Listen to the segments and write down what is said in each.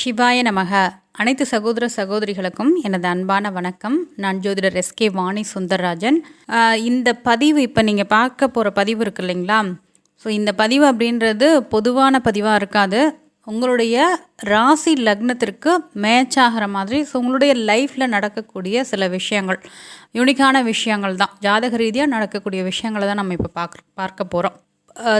சிவாய நமக. அனைத்து சகோதர சகோதரிகளுக்கும் எனது அன்பான வணக்கம். நான் ஜோதிடர் எஸ்கே வாணி சுந்தரராஜன். இந்த பதிவு இப்போ நீங்கள் பார்க்க போகிற பதிவு இருக்கு இல்லைங்களா? ஸோ இந்த பதிவு அப்படின்றது பொதுவான பதிவாக இருக்காது. உங்களுடைய ராசி லக்னத்திற்கு மேட்ச் ஆகிற மாதிரி ஸோ உங்களுடைய லைஃப்பில் நடக்கக்கூடிய சில விஷயங்கள் யூனிக்கான விஷயங்கள் தான். ஜாதக ரீதியாக நடக்கக்கூடிய விஷயங்களை தான் நம்ம இப்போ பார்க்க பார்க்க போகிறோம்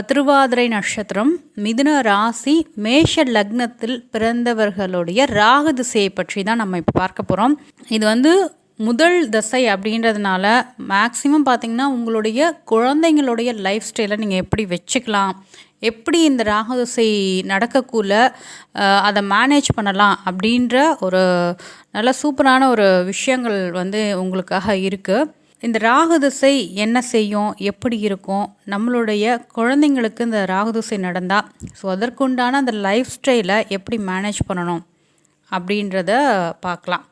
திருவாதிரை நட்சத்திரம் மிதுன ராசி மேஷ லக்னத்தில் பிறந்தவர்களுடைய ராகு திசையை பற்றி தான் நம்ம இப்போ பார்க்க போகிறோம் இது வந்து முதல் தசை அப்படின்றதுனால மேக்ஸிமம் பார்த்திங்கன்னா உங்களுடைய குழந்தைங்களுடைய லைஃப் ஸ்டைலை நீங்கள் எப்படி வச்சுக்கலாம் எப்படி இந்த ராகு திசை நடக்கக்குள்ள அதை மேனேஜ் பண்ணலாம் அப்படின்ற ஒரு நல்ல சூப்பரான ஒரு விஷயங்கள் வந்து உங்களுக்காக இருக்குது இந்த ராகுதிசை என்ன செய்யும் எப்படி இருக்கும் நம்மளுடைய குழந்தைங்களுக்கு இந்த ராகுதிசை நடந்தால் ஸோ அதற்குண்டான அந்த லைஃப் ஸ்டைலை எப்படி மேனேஜ் பண்ணணும் அப்படின்றத பார்க்கலாம்.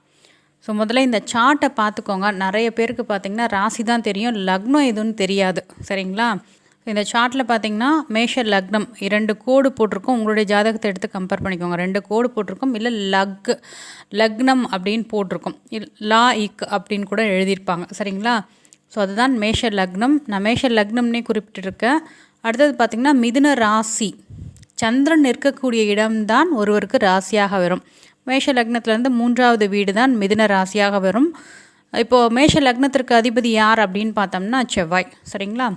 ஸோ முதல்ல இந்த சார்ட்டை பார்த்துக்கோங்க. நிறைய பேருக்கு பார்த்தீங்கன்னா ராசி தான் தெரியும் லக்னம் எதுன்னு தெரியாது. சரிங்களா? இந்த சார்ட்டில் பார்த்தீங்கன்னா மேஷ லக்னம் இரண்டு கோடு போட்டிருக்கோம். உங்களுடைய ஜாதகத்தை எடுத்து கம்பேர் பண்ணிக்கோங்க. ரெண்டு கோடு போட்டிருக்கோம். இல்லை லக் லக்னம் அப்படின்னு போட்டிருக்கோம். இல் லா இக் அப்படின்னு கூட எழுதியிருப்பாங்க. சரிங்களா? ஸோ அதுதான் மேஷ லக்னம். நான் மேஷ லக்னம்னே குறிப்பிட்டிருக்கேன். அடுத்தது பார்த்திங்கன்னா மிதுன ராசி. சந்திரன் இருக்கக்கூடிய இடம்தான் ஒருவருக்கு ராசியாக வரும். மேஷ லக்னத்திலேருந்து மூன்றாவது வீடு தான் மிதுன ராசியாக வரும். இப்போது மேஷ லக்னத்திற்கு அதிபதி யார் அப்படின்னு பார்த்தோம்னா செவ்வாய் சரிங்களா?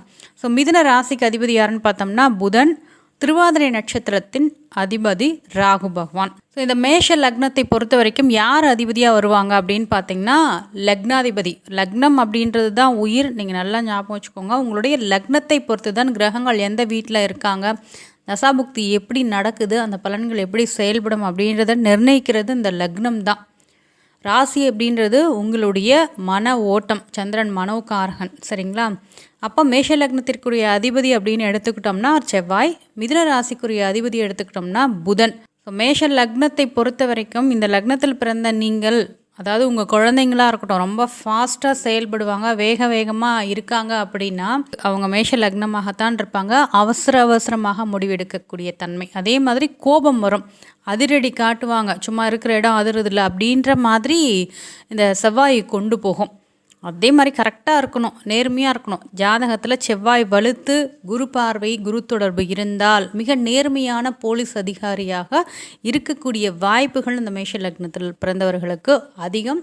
ஸோ மிதுன ராசிக்கு அதிபதி யாருன்னு பார்த்தோம்னா புதன் திருவாதிரை நட்சத்திரத்தின் அதிபதி ராகு பகவான். ஸோ இந்த மேஷ லக்னத்தை பொறுத்த வரைக்கும் யார் அதிபதியாக வருவாங்க அப்படின்னு பார்த்தீங்கன்னா லக்னாதிபதி. லக்னம் அப்படின்றது தான் உயிர். நீங்கள் நல்லா ஞாபகம் வச்சுக்கோங்க. உங்களுடைய லக்னத்தை பொறுத்து தான் கிரகங்கள் எந்த வீட்டில் இருக்காங்க தசாபுக்தி எப்படி நடக்குது அந்த பலன்கள் எப்படி செயல்படும் அப்படின்றத நிர்ணயிக்கிறது இந்த லக்னம் தான் ராசி அப்படின்றது உங்களுடைய மன ஓட்டம். சந்திரன் மனோகாரகன் சரிங்களா? அப்போ மேஷ லக்னத்திற்குரிய அதிபதி அப்படின்னு எடுத்துக்கிட்டோம்னா செவ்வாய் மிதுன ராசிக்குரிய அதிபதி எடுத்துக்கிட்டோம்னா புதன். ஸோ மேஷ லக்னத்தை பொறுத்த வரைக்கும் இந்த லக்னத்தில் பிறந்த நீங்கள் அதாவது உங்கள் குழந்தைங்களா இருக்கட்டும் ரொம்ப ஃபாஸ்ட்டாக செயல்படுவாங்க வேக வேகமாக இருக்காங்க அப்படின்னா அவங்க மேஷ லக்னமாகத்தான் இருப்பாங்க. அவசர அவசரமாக முடிவெடுக்கக்கூடிய தன்மை. அதே மாதிரி கோபம் வரும். அதிரடி காட்டுவாங்க. சும்மா இருக்கிற இடம் அதிருதில்ல அப்படின்ற மாதிரி இந்த செவ்வாய் கொண்டு போகும். அதே மாதிரி கரெக்டாக இருக்கணும் நேர்மையாக இருக்கணும். ஜாதகத்தில் செவ்வாய் வலுத்து குரு பார்வை குரு தொடர்பு இருந்தால் மிக நேர்மையான போலீஸ் அதிகாரியாக இருக்கக்கூடிய வாய்ப்புகள் இந்த மேஷ லக்னத்தில் பிறந்தவர்களுக்கு அதிகம்.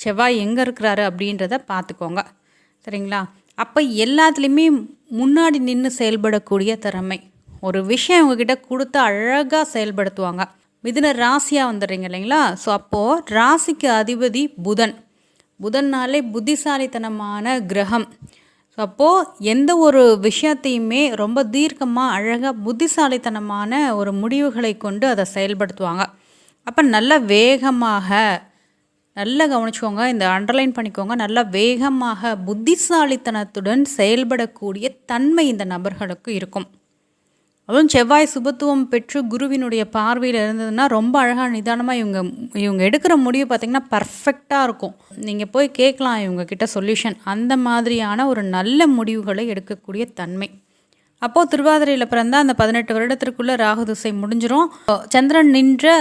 செவ்வாய் எங்கே இருக்கிறாரு அப்படின்றத பார்த்துக்கோங்க. சரிங்களா? அப்போ எல்லாத்துலேயுமே முன்னாடி நின்று செயல்படக்கூடிய திறமை. ஒரு விஷயம் அவங்கக்கிட்ட கொடுத்து அழகாக செயல்படுத்துவாங்க. மிதுன ராசியாக வந்துடுறீங்க இல்லைங்களா? ஸோ அப்போது ராசிக்கு அதிபதி புதன். புதன்னாலே புத்திசாலித்தனமான கிரகம். அப்போது எந்த ஒரு விஷயத்தையுமே ரொம்ப தீர்க்கமாக அழகாக புத்திசாலித்தனமான ஒரு முடிவுகளை கொண்டு அதை செயல்படுத்துவாங்க. அப்போ நல்ல வேகமாக நல்லா கவனிச்சுக்கோங்க இந்த அண்டர்லைன் பண்ணிக்கோங்க. நல்லா வேகமாக புத்திசாலித்தனத்துடன் செயல்படக்கூடிய தன்மை இந்த நபர்களுக்கு இருக்கும். அதுவும் செவ்வாய் சுபத்துவம் பெற்று குருவினுடைய பார்வையில் இருந்ததுன்னா ரொம்ப அழகாக நிதானமாக இவங்க இவங்க எடுக்கிற முடிவு பார்த்திங்கன்னா பர்ஃபெக்டாக இருக்கும். நீங்கள் போய் கேட்கலாம் இவங்கக்கிட்ட சொல்யூஷன் அந்த மாதிரியான ஒரு நல்ல முடிவுகளை எடுக்கக்கூடிய தன்மை. அப்போது திருவாதிரையில் பிறந்தால் அந்த பதினெட்டு வருடத்திற்குள்ளே ராகு திசை முடிஞ்சிரும். சந்திரன் நின்ற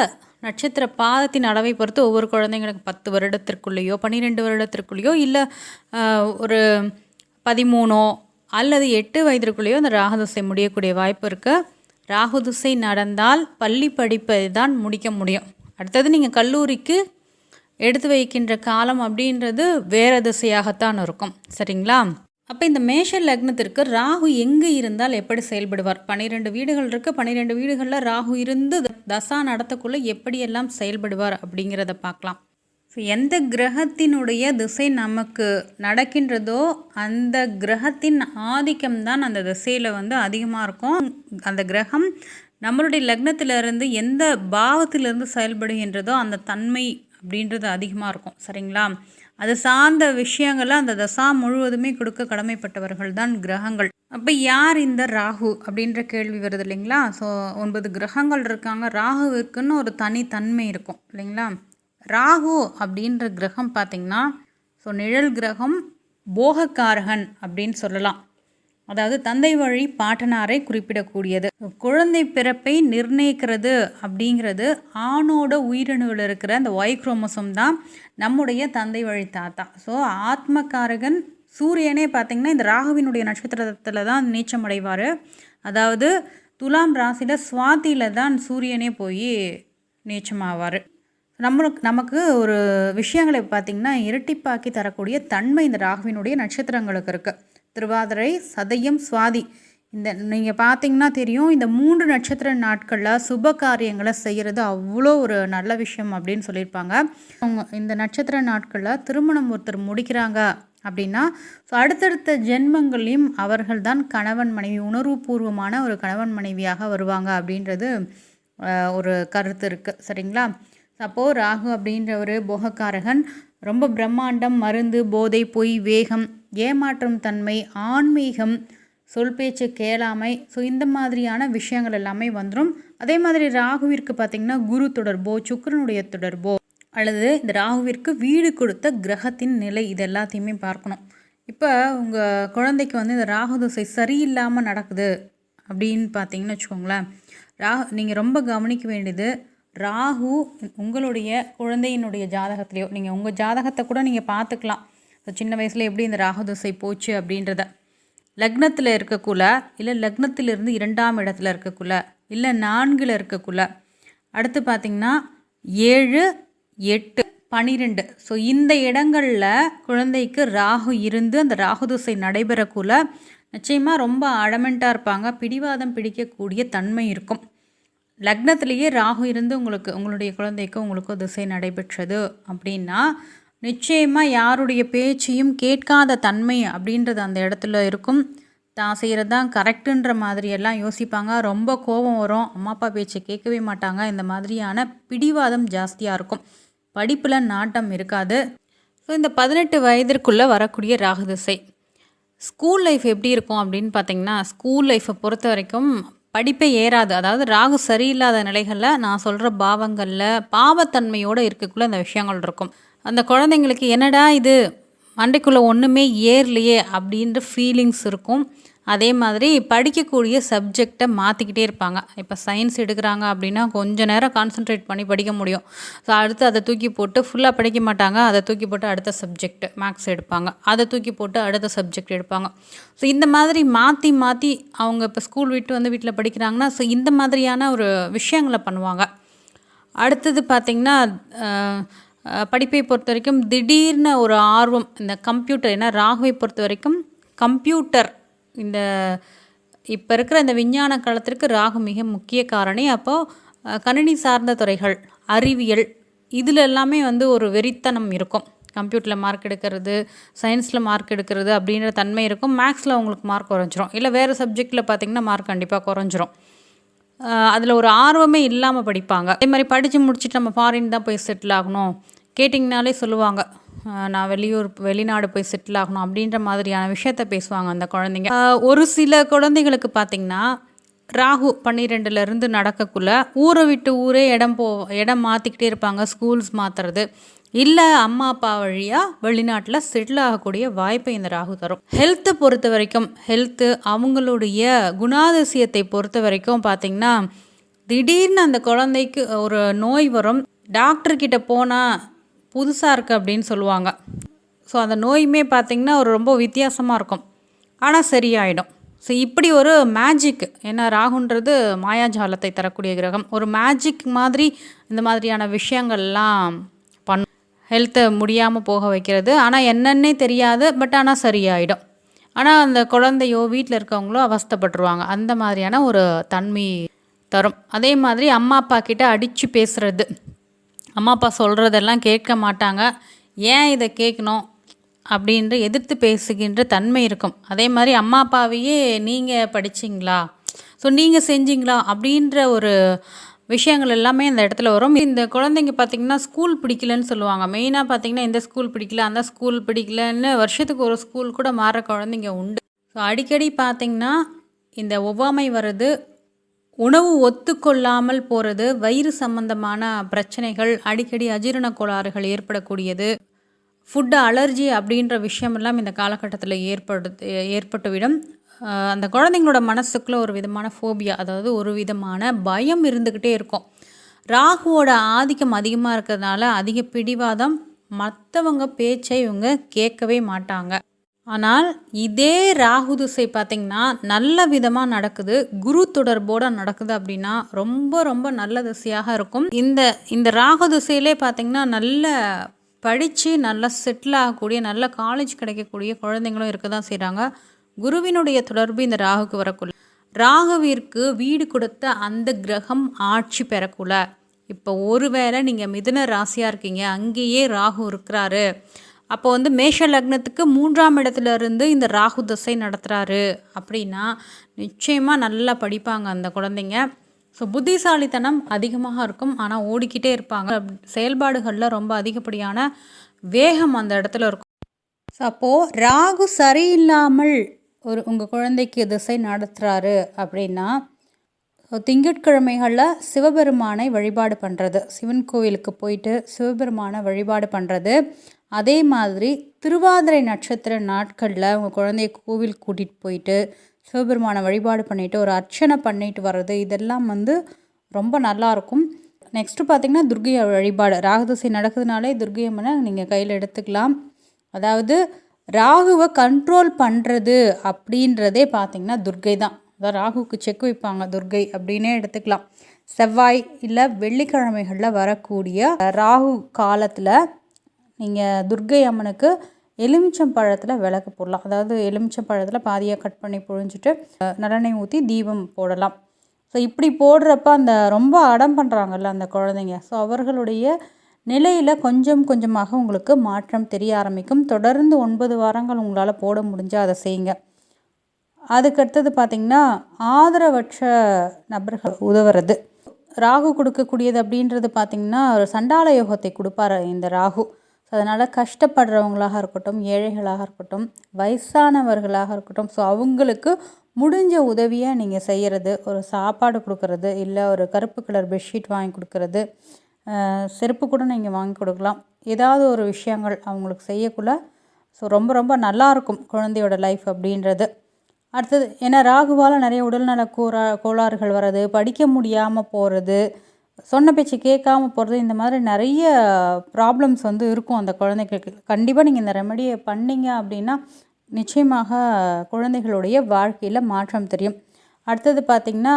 நட்சத்திர பாதத்தின் அளவை பொறுத்து ஒவ்வொரு குழந்தைங்களுக்கு பத்து வருடத்திற்குள்ளேயோ பன்னிரெண்டு வருடத்திற்குள்ளேயோ இல்லை ஒரு பதிமூணோ அல்லது எட்டு வயதிற்குள்ளேயோ அந்த ராகுதிசை முடியக்கூடிய வாய்ப்பு இருக்குது ராகுதிசை நடந்தால் பள்ளி படிப்பை தான் முடிக்க முடியும். அடுத்தது நீங்கள் கல்லூரிக்கு எடுத்து வைக்கின்ற காலம் அப்படின்றது வேற திசையாகத்தான் இருக்கும். சரிங்களா? அப்போ இந்த மேஷ லக்னத்திற்கு ராகு எங்கே இருந்தால் எப்படி செயல்படுவார்? பன்னிரெண்டு வீடுகள் இருக்குது பன்னிரெண்டு வீடுகளில் ராகு இருந்து தசா நடத்தக்குள்ளே எப்படியெல்லாம் செயல்படுவார் அப்படிங்கிறத பார்க்கலாம். ஸோ எந்த கிரகத்தினுடைய திசை நமக்கு நடக்கின்றதோ அந்த கிரகத்தின் ஆதிக்கம் தான் அந்த திசையில் வந்து அதிகமாக இருக்கும். அந்த கிரகம் நம்மளுடைய லக்னத்திலிருந்து எந்த பாவத்திலிருந்து செயல்படுகின்றதோ அந்த தன்மை அப்படின்றது அதிகமாக இருக்கும். சரிங்களா? அது சார்ந்த விஷயங்களை அந்த தசா முழுவதுமே கொடுக்க கடமைப்பட்டவர்கள் தான் கிரகங்கள். அப்போ யார் இந்த ராகு அப்படின்ற கேள்வி வருது இல்லைங்களா? ஸோ ஒன்பது கிரகங்கள் இருக்காங்க. ராகுவிற்குன்னு ஒரு தனித்தன்மை இருக்கும் இல்லைங்களா? ராகு அப்படின்ற கிரகம் பார்த்திங்கன்னா ஸோ நிழல் கிரகம் போகக்காரகன் அப்படின்னு சொல்லலாம். அதாவது தந்தை வழி பாட்டனாரை குறிப்பிடக்கூடியது. குழந்தை பிறப்பை நிர்ணயிக்கிறது அப்படிங்கிறது ஆணோட உயிரணுவில் இருக்கிற அந்த ஒய் குரோமோசோம் தான் நம்முடைய தந்தை வழி தாத்தா. ஸோ ஆத்மகாரகன் சூரியனே பார்த்திங்கன்னா இந்த ராகுவினுடைய நட்சத்திரத்தில் தான் நீச்சம் அடைவார். அதாவது துலாம் ராசியில் சுவாதியில் தான் சூரியனே போய் நீச்சமாவார். நம்மளுக்கு நமக்கு ஒரு விஷயங்களை பார்த்திங்கன்னா இரட்டிப்பாக்கி தரக்கூடிய தன்மை இந்த ராகுவினுடைய நட்சத்திரங்களுக்கு இருக்குது திருவாதிரை சதயம் சுவாதி. இந்த நீங்கள் பார்த்தீங்கன்னா தெரியும் இந்த மூன்று நட்சத்திர நாட்களில் சுப காரியங்களை செய்கிறது அவ்வளோ ஒரு நல்ல விஷயம் அப்படின்னு சொல்லியிருப்பாங்க. அவங்க இந்த நட்சத்திர நாட்களில் திருமணம் ஒருத்தர் முடிக்கிறாங்க அப்படின்னா ஸோ அடுத்தடுத்த ஜென்மங்களையும் அவர்கள் தான் கணவன் மனைவி உணர்வுபூர்வமான ஒரு கணவன் மனைவியாக வருவாங்க அப்படின்றது ஒரு கருத்து இருக்குது சரிங்களா? அப்போது ராகு அப்படின்ற ஒரு போகக்காரகன் ரொம்ப பிரம்மாண்டம் மருந்து போதை பொய் வேகம் ஏமாற்றும் தன்மை ஆன்மீகம் சொல் பேச்சு கேளாமை ஸோ இந்த மாதிரியான விஷயங்கள் எல்லாமே வந்துடும் அதே மாதிரி ராகுவிற்கு பார்த்திங்கன்னா குரு தொடர்போ சுக்கரனுடைய தொடர்போ அல்லது இந்த ராகுவிற்கு வீடு கொடுத்த கிரகத்தின் நிலை இது எல்லாத்தையுமே பார்க்கணும். இப்போ உங்கள் குழந்தைக்கு வந்து இந்த ராகு தசை சரியில்லாமல் நடக்குது அப்படின்னு பார்த்தீங்கன்னு வச்சுக்கோங்களேன். ராகு நீங்கள் ரொம்ப கவனிக்க வேண்டியது ராகு உங்களுடைய குழந்தையினுடைய ஜாதகத்துலேயோ நீங்கள் உங்கள் ஜாதகத்தை கூட நீங்கள் பார்த்துக்கலாம். சின்ன வயசில் எப்படி இந்த ராகு தசை போச்சு அப்படின்றத. லக்னத்தில் இருக்கக்குள்ள இல்லை லக்னத்திலிருந்து இரண்டாம் இடத்துல இருக்கக்குள்ள இல்லை நான்கில் இருக்கக்குள்ள. அடுத்து பார்த்திங்கன்னா ஏழு எட்டு பனிரெண்டு. ஸோ இந்த இடங்களில் குழந்தைக்கு ராகு இருந்து அந்த ராகு தசை நடைபெறக்குள்ள நிச்சயமாக ரொம்ப அடமெண்ட்டாக இருப்பாங்க. பிடிவாதம் பிடிக்கக்கூடிய தன்மை இருக்கும். லக்னத்திலேயே ராகு இருந்து உங்களுக்கு உங்களுடைய குழந்தைக்கு உங்களுக்கு திசை நடைபெற்றது அப்படின்னா நிச்சயமாக யாருடைய பேச்சையும் கேட்காத தன்மை அப்படின்றது அந்த இடத்துல இருக்கும். தான் செய்கிறது தான் கரெக்டுன்ற மாதிரியெல்லாம் யோசிப்பாங்க. ரொம்ப கோபம் வரும். அம்மா அப்பா பேச்சை கேட்கவே மாட்டாங்க. இந்த மாதிரியான பிடிவாதம் ஜாஸ்தியாக இருக்கும். படிப்பில் நாட்டம் இருக்காது. ஸோ இந்த பதினெட்டு வயதிற்குள்ளே வரக்கூடிய ராகு திசை. ஸ்கூல் லைஃப் எப்படி இருக்கும் அப்படின்னு பார்த்தீங்கன்னா ஸ்கூல் லைஃப்பை பொறுத்த வரைக்கும் படிப்பே ஏறாது. அதாவது ராகு சரியில்லாத நிலைகளில் நான் சொல்கிற பாவங்களில் பாவத்தன்மையோடு இருக்கக்குள்ள அந்த விஷயங்கள் இருக்கும். அந்த குழந்தைங்களுக்கு என்னடா இது? மண்டைக்குள்ளே ஒன்றுமே ஏறலையே அப்படின்ற ஃபீலிங்ஸ் இருக்கும். அதே மாதிரி படிக்கக்கூடிய சப்ஜெக்டை மாற்றிக்கிட்டே இருப்பாங்க. இப்போ சயின்ஸ் எடுக்கிறாங்க அப்படின்னா கொஞ்சம் நேரம் கான்சென்ட்ரேட் பண்ணி படிக்க முடியும். ஸோ அடுத்து அதை தூக்கி போட்டு ஃபுல்லாக படிக்க மாட்டாங்க. அதை தூக்கி போட்டு அடுத்த சப்ஜெக்ட் மேக்ஸ் எடுப்பாங்க. அதை தூக்கி போட்டு அடுத்த சப்ஜெக்ட் எடுப்பாங்க. ஸோ இந்த மாதிரி மாற்றி மாற்றி அவங்க இப்போ ஸ்கூல் விட்டு வந்து வீட்டில் படிக்கிறாங்கன்னா ஸோ இந்த மாதிரியான ஒரு விஷயங்களை பண்ணுவாங்க. அடுத்தது பார்த்திங்கன்னா படிப்பை பொறுத்த வரைக்கும் திடீர்னு ஒரு ஆர்வம் இந்த கம்ப்யூட்டர் ஏன்னா ராகுவை பொறுத்த வரைக்கும் கம்ப்யூட்டர் இந்த இப்போ இருக்கிற இந்த விஞ்ஞான காலத்திற்கு ராகு மிக முக்கிய காரணி. அப்போது கணினி சார்ந்த துறைகள் அறிவியல் இதில் எல்லாமே வந்து ஒரு வெறித்தனம் இருக்கும். கம்ப்யூட்டரில் மார்க் எடுக்கிறது சயின்ஸில் மார்க் எடுக்கிறது அப்படின்ற தன்மை இருக்கும். மேக்ஸில் உங்களுக்கு மார்க் குறைஞ்சிரும். இல்லை வேறு சப்ஜெக்டில் பார்த்திங்கன்னா மார்க் கண்டிப்பாக குறைஞ்சிரும். அதில் ஒரு ஆர்வமே இல்லாமல் படிப்பாங்க. அதே மாதிரி படித்து முடிச்சுட்டு நம்ம ஃபாரின் தான் போய் செட்டில் ஆகணும். கேட்டிங்கனாலே சொல்லுவாங்க. நான் வெளியூர் வெளிநாடு போய் செட்டில் ஆகணும் அப்படின்ற மாதிரியான விஷயத்த பேசுவாங்க அந்த குழந்தைங்க. ஒரு சில குழந்தைங்களுக்கு பார்த்திங்கன்னா ராகு பன்னிரெண்டுலேருந்து நடக்கக்குள்ள ஊரை விட்டு ஊரே இடம் போ இடம் மாற்றிக்கிட்டே இருப்பாங்க ஸ்கூல்ஸ் மாற்றுறது இல்லை அம்மா அப்பா வழியாக வெளிநாட்டில் செட்டில் ஆகக்கூடிய வாய்ப்பை இந்த ராகு தரும். ஹெல்த்தை பொறுத்த வரைக்கும் ஹெல்த்து அவங்களுடைய குணாதிசயத்தை பொறுத்த வரைக்கும் பார்த்திங்கன்னா திடீர்னு அந்த குழந்தைக்கு ஒரு நோய் வரும். டாக்டர்கிட்ட போனால் புதுசாக இருக்குது அப்படின்னு சொல்லுவாங்க. ஸோ அந்த நோயுமே பார்த்திங்கன்னா ஒரு ரொம்ப வித்தியாசமாக இருக்கும். ஆனால் சரியாயிடும். ஸோ இப்படி ஒரு மேஜிக் ஏன்னா ராகுன்றது மாயாஜாலத்தை தரக்கூடிய கிரகம். ஒரு மேஜிக் மாதிரி இந்த மாதிரியான விஷயங்கள்லாம் பண் ஹெல்த்தை முடியாமல் போக வைக்கிறது. ஆனால் என்னன்னே தெரியாது பட் ஆனால் சரியாயிடும். ஆனால் அந்த குழந்தையோ வீட்டில் இருக்கவங்களோ அவஸ்தப்பட்டுருவாங்க. அந்த மாதிரியான ஒரு தன்மை தரும். அதே மாதிரி அம்மா அப்பா கிட்ட அடித்து பேசுகிறது அம்மா அப்பா சொல்கிறதெல்லாம் கேட்க மாட்டாங்க. ஏன் இதை கேட்கணும்? அப்படின்ற எதிர்த்து பேசுகின்ற தன்மை இருக்கும். அதே மாதிரி அம்மா அப்பாவையே நீங்கள் படிச்சிங்களா? ஸோ நீங்கள் செஞ்சீங்களா? அப்படின்ற ஒரு விஷயங்கள் எல்லாமே இந்த இடத்துல வரும். இந்த குழந்தைங்க பார்த்திங்கன்னா ஸ்கூல் பிடிக்கலன்னு சொல்லுவாங்க. மெயினாக பார்த்திங்கன்னா இந்த ஸ்கூல் பிடிக்கல? அந்த ஸ்கூல் பிடிக்கலன்னு வருஷத்துக்கு ஒரு ஸ்கூல் கூட மாற குழந்தைங்க உண்டு. ஸோ அடிக்கடி பார்த்திங்கன்னா இந்த ஒவ்வாமை வருது உணவு ஒத்துக்கொள்ளாமல் போகிறது வயிறு சம்பந்தமான பிரச்சனைகள் அடிக்கடி அஜீரண கோளாறுகள் ஏற்படக்கூடியது. ஃபுட்டு அலர்ஜி அப்படின்ற விஷயமெல்லாம் இந்த காலகட்டத்தில் ஏற்படு ஏற்பட்டுவிடும். அந்த குழந்தைங்களோட மனசுக்குள்ளே ஒரு விதமான ஃபோபியா அதாவது ஒரு விதமான பயம் இருந்துக்கிட்டே இருக்கும். ராகுவோட ஆதிக்கம் அதிகமாக இருக்கிறதுனால அதிக பிடிவாதம் மற்றவங்க பேச்சை இவங்க கேட்கவே மாட்டாங்க. ஆனால் இதே ராகு திசை பார்த்திங்கன்னா நல்ல விதமாக நடக்குது. குரு தொடர்போடு நடக்குது அப்படின்னா ரொம்ப ரொம்ப நல்ல திசையாக இருக்கும். இந்த இந்த ராகு திசையிலே பார்த்திங்கன்னா நல்ல படித்து நல்லா செட்டில் ஆகக்கூடிய நல்ல காலேஜ் கிடைக்கக்கூடிய குழந்தைங்களும் இருக்க தான் செய்கிறாங்க குருவினுடைய தொடர்பு இந்த ராகுக்கு வரக்குள்ள. ராகுவிற்கு வீடு கொடுத்த அந்த கிரகம் ஆட்சி பெறக்குள்ள. இப்போ ஒருவேளை நீங்கள் மிதுன ராசியாக இருக்கீங்க. அங்கேயே ராகு இருக்கிறாரு. அப்போ வந்து மேஷ லக்னத்துக்கு மூன்றாம் இடத்துல இருந்து இந்த ராகு தசை நடத்துகிறாரு அப்படின்னா நிச்சயமாக நல்லா படிப்பாங்க அந்த குழந்தைங்க. ஸோ புத்திசாலித்தனம் அதிகமாக இருக்கும். ஆனால் ஓடிக்கிட்டே இருப்பாங்க. செயல்பாடுகளில் ரொம்ப அதிகப்படியான வேகம் அந்த இடத்துல இருக்கும். ஸோ அப்போது ராகு சரியில்லாமல் ஒரு உங்கள் குழந்தைக்கு திசை நடத்துகிறாரு அப்படின்னா திங்கட்கிழமைகளில் சிவபெருமானை வழிபாடு பண்ணுறது சிவன் கோவிலுக்கு போயிட்டு சிவபெருமானை வழிபாடு பண்ணுறது அதே மாதிரி திருவாதிரை நட்சத்திர நாட்களில் உங்கள் குழந்தைய கோவில் கூட்டிகிட்டு போயிட்டு சிவபெருமானை வழிபாடு பண்ணிவிட்டு ஒரு அர்ச்சனை பண்ணிட்டு வர்றது இதெல்லாம் வந்து ரொம்ப நல்லாயிருக்கும் நெக்ஸ்ட்டு பார்த்திங்கன்னா துர்கை வழிபாடு. ராகுதசை நடக்குதுனாலே துர்கை அம்மனை நீங்கள் கையில் எடுத்துக்கலாம். அதாவது ராகுவை கண்ட்ரோல் பண்ணுறது அப்படின்றதே பார்த்திங்கன்னா துர்கை தான். அதான் ராகுவுக்கு செக் வைப்பாங்க துர்கை அப்படின்னே எடுத்துக்கலாம். செவ்வாய் இல்லை வெள்ளிக்கிழமைகளில் வரக்கூடிய ராகு காலத்தில் நீங்கள் துர்கை அம்மனுக்கு எலுமிச்சம் பழத்தில் விளக்கு போடலாம். அதாவது எலுமிச்சம் பழத்தில் பாதியாக கட் பண்ணி புழிஞ்சிட்டு நல்லெண்ணெய் ஊற்றி தீபம் போடலாம். ஸோ இப்படி போடுறப்ப அந்த ரொம்ப அடம் பண்ணுறாங்கல்ல அந்த குழந்தைங்க. ஸோ அவர்களுடைய நிலையில் கொஞ்சம் கொஞ்சமாக உங்களுக்கு மாற்றம் தெரிய ஆரம்பிக்கும். தொடர்ந்து ஒன்பது வாரங்கள் உங்களால் போட முடிஞ்சால் அதை செய்யுங்க. அதுக்கடுத்தது பார்த்திங்கன்னா ஆதரவற்ற நபர்கள் உதவுறது. ராகு கொடுக்கக்கூடியது அப்படின்றது பார்த்திங்கன்னா ஒரு சண்டால யோகத்தை கொடுப்பாரு இந்த ராகு. ஸோ அதனால் கஷ்டப்படுறவங்களாக இருக்கட்டும் ஏழைகளாக இருக்கட்டும் வயசானவர்களாக இருக்கட்டும் ஸோ அவங்களுக்கு முடிஞ்ச உதவியை நீங்கள் செய்கிறது ஒரு சாப்பாடு கொடுக்கறது இல்லை ஒரு கருப்பு கலர் பெட்ஷீட் வாங்கி கொடுக்கறது செருப்பு கூட நீங்கள் வாங்கி கொடுக்கலாம். ஏதாவது ஒரு விஷயங்கள் அவங்களுக்கு செய்யக்குள்ள ஸோ ரொம்ப ரொம்ப நல்லாயிருக்கும் குழந்தையோட லைஃப் அப்படின்றது. அடுத்தது ஏன்னா ராகுவால் நிறைய உடல்நல கூறா கோளாறுகள் வர்றது படிக்க முடியாமல் போகிறது சொன்ன பேச்சு கேட்காம போகிறது இந்த மாதிரி நிறைய ப்ராப்ளம்ஸ் வந்து இருக்கும் அந்த குழந்தைகளுக்கு. கண்டிப்பாக நீங்கள் இந்த ரெமடியை பண்ணீங்க அப்படின்னா நிச்சயமாக குழந்தைகளுடைய வாழ்க்கையில் மாற்றம் தெரியும். அடுத்தது பார்த்திங்கன்னா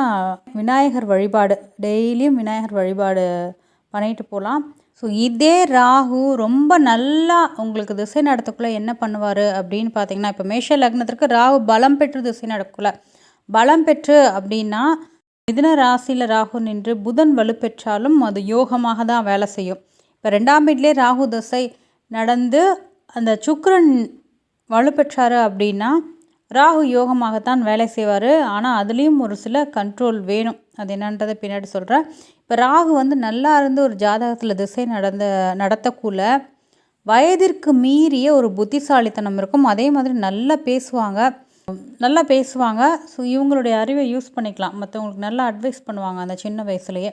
விநாயகர் வழிபாடு. டெய்லியும் விநாயகர் வழிபாடு பண்ணிட்டு போகலாம் ஸோ இதே ராகு ரொம்ப நல்லா உங்களுக்கு திசை நடத்தக்குள்ள என்ன பண்ணுவார் அப்படின்னு பார்த்தீங்கன்னா இப்போ மேஷ லக்னத்திற்கு ராகு பலம் பெற்று திசை நடக்குள்ள பலம் பெற்று அப்படின்னா மிதுன ராசியில் ராகு நின்று புதன் வலுப்பெற்றாலும் அது யோகமாக தான் வேலை செய்யும். இப்போ ரெண்டாம் வீட்லேயே ராகு திசை நடந்து அந்த சுக்கரன் வலுப்பெற்றாரு அப்படின்னா ராகு யோகமாகத்தான் வேலை செய்வார். ஆனால் அதுலேயும் ஒரு சில கண்ட்ரோல் வேணும். அது என்னன்றதை பின்னாடி சொல்கிறேன் இப்போ ராகு வந்து நல்லா இருந்து ஒரு ஜாதகத்தில் திசை நடந்த நடத்தக்குள்ள வயதிற்கு மீறிய ஒரு புத்திசாலித்தனம் இருக்கும். அதே மாதிரி நல்லா பேசுவாங்க. நல்லா பேசுவாங்க. ஸோ இவங்களுடைய அறிவை யூஸ் பண்ணிக்கலாம். மற்றவங்களுக்கு நல்லா அட்வைஸ் பண்ணுவாங்க அந்த சின்ன வயசுலேயே.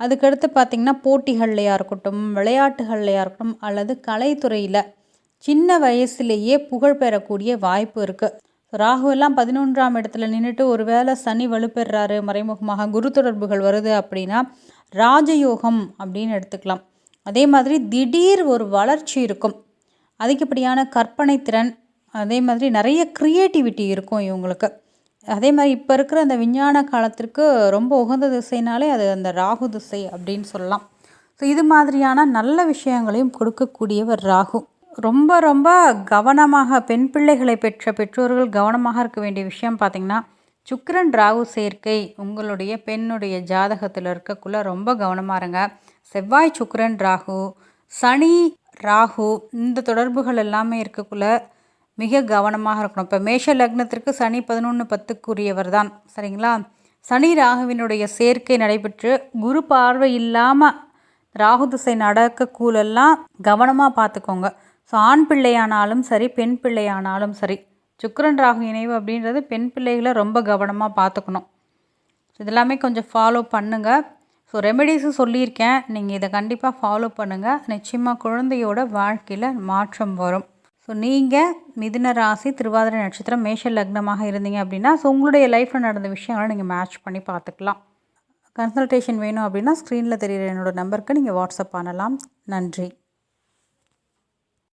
அதுக்கடுத்து பார்த்திங்கன்னா போட்டிகள்லையாக இருக்கட்டும் விளையாட்டுகள்லையாக இருக்கட்டும் அல்லது கலைத்துறையில் சின்ன வயசுலேயே புகழ் பெறக்கூடிய வாய்ப்பு இருக்குது ராகுவெல்லாம் பதினொன்றாம் இடத்துல நின்றுட்டு ஒரு வேளை சனி வலுப்பெறாரு மறைமுகமாக குரு தொடர்புகள் வருது அப்படின்னா ராஜயோகம் அப்படின்னு எடுத்துக்கலாம். அதே மாதிரி திடீர் ஒரு வளர்ச்சி இருக்கும். அதிகப்படியான கற்பனை திறன் அதே மாதிரி நிறைய க்ரியேட்டிவிட்டி இருக்கும் இவங்களுக்கு. அதே மாதிரி இப்போ இருக்கிற அந்த விஞ்ஞான காலத்திற்கு ரொம்ப உகந்த திசைனாலே அது அந்த ராகு திசை அப்படின்னு சொல்லலாம். ஸோ இது மாதிரியான நல்ல விஷயங்களையும் கொடுக்கக்கூடியவர் ராகு. ரொம்ப ரொம்ப கவனமாக பெண் பிள்ளைகளை பெற்ற பெற்றோர்கள் கவனமாக இருக்க வேண்டிய விஷயம் பார்த்திங்கன்னா சுக்கரன் ராகு சேர்க்கை உங்களுடைய பெண்ணுடைய ஜாதகத்தில் இருக்கக்குள்ளே ரொம்ப கவனமாக இருங்க. செவ்வாய் சுக்கரன் ராகு சனி ராகு இந்த தொடர்புகள் எல்லாமே இருக்கக்குள்ள மிக கவனமாக இருக்கணும். இப்போ மேஷ லக்னத்திற்கு சனி பதினொன்று பத்துக்குரியவர் தான் சரிங்களா? சனி ராகுவினுடைய சேர்க்கை நடைபெற்று குரு பார்வை இல்லாமல் ராகு திசை நடக்கக்கூலெல்லாம் கவனமாக பார்த்துக்கோங்க ஸோ ஆண் பிள்ளையானாலும் சரி பெண் பிள்ளையானாலும் சரி சுக்கரன் ராகு இணைவு அப்படின்றது பெண் பிள்ளைகளை ரொம்ப கவனமாக பார்த்துக்கணும் இதெல்லாமே கொஞ்சம் ஃபாலோ பண்ணுங்கள் ஸோ ரெமெடிஸும் சொல்லியிருக்கேன். நீங்கள் இதை கண்டிப்பாக ஃபாலோ பண்ணுங்கள் நிச்சயமாக குழந்தையோட வாழ்க்கையில் மாற்றம் வரும். ஸோ நீங்கள் மிதுன ராசி திருவாதிரை நட்சத்திரம் மேஷ லக்னமாக இருந்தீங்க அப்படின்னா ஸோ உங்களுடைய லைஃப்பில் நடந்த விஷயங்களை நீங்கள் மேட்ச் பண்ணி பார்த்துக்கலாம். கன்சல்டேஷன் வேணும் அப்படின்னா ஸ்க்ரீனில் தெரியிற என்னோடய நம்பருக்கு நீங்கள் வாட்ஸ்அப் பண்ணலாம். நன்றி.